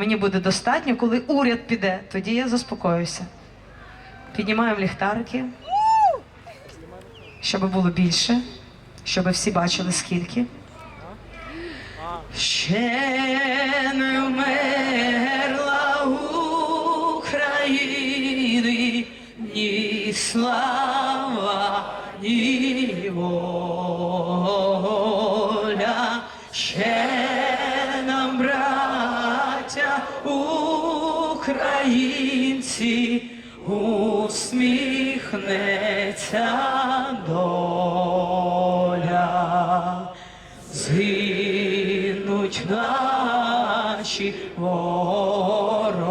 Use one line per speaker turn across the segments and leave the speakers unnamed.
Мені буде достатньо, коли уряд піде, тоді я заспокоюся. Піднімаємо ліхтарики, щоб було більше, щоб всі бачили скільки. Ще не вмерла України ні слава, ні воля. Ще нам, браття українці, усміхнеться доля. Згинуть наші вороженьки,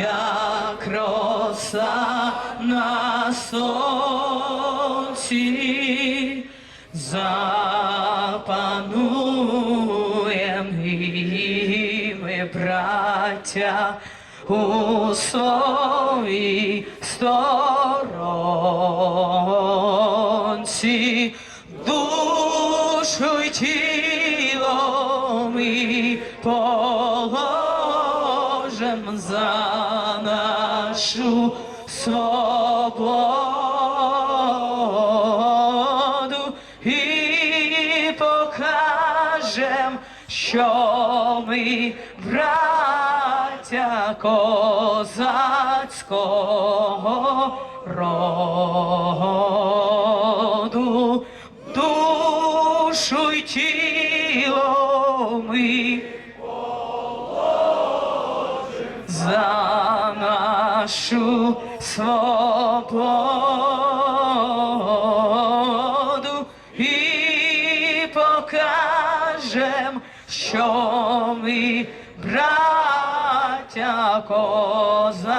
як роса на сонці, браття, у своїй сторонці, душу й тіло ми положим за нашу свободу що ми браття козацького роду, душу й тіло ми за нашу свободу і покажем, що ми браття козацького.